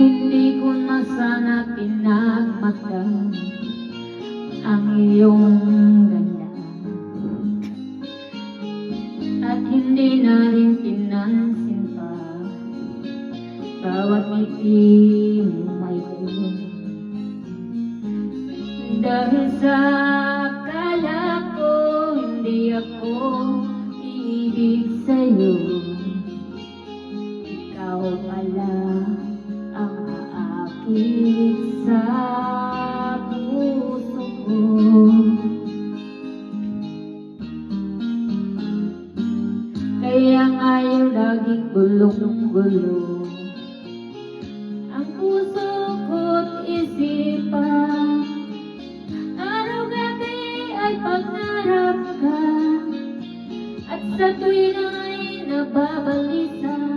Hindi ko na sana pinagmasdan ang iyong ganda. At hindi na rin pinansin pa Bawat ngiti mo may iyon Dahil sa kala ko hindi ako ibig sa'yo. Aakit sa puso ko. Kaya ngayon laging bulong-bulong Ang puso ko't isipan Araw-gabi ay pangarap ka At sa tuwing ay nababalisa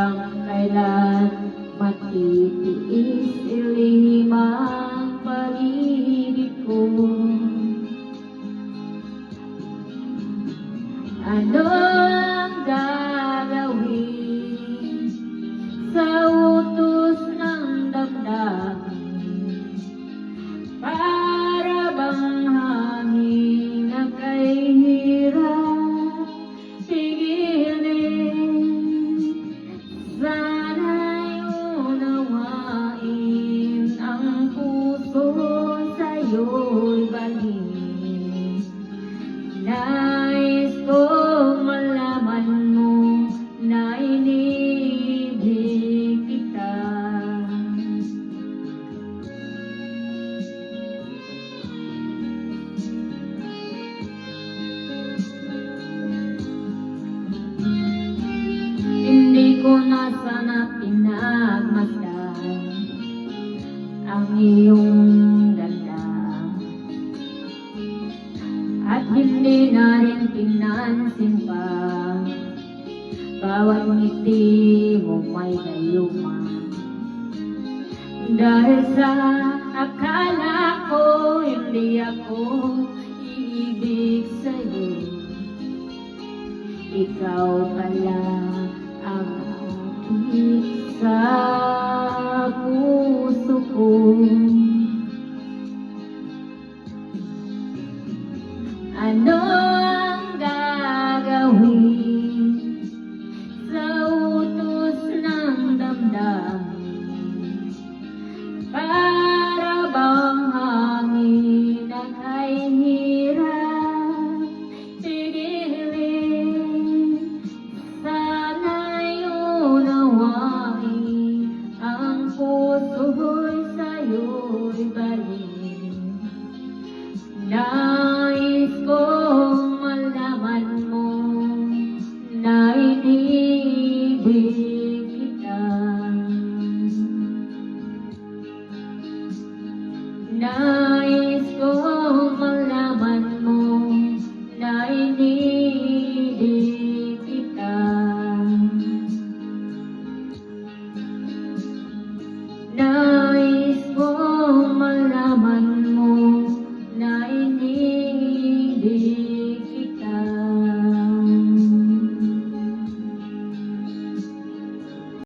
Hanggang kailan matitiis ilihim ang pag-ibig ko Divine. Iyong ganda At hindi na rin pinansin pa Bawat ngiti mo may dayuma Dahil sa akala ko hindi ako iibig sa'yo. Ikaw pala ang aking sa Ano ang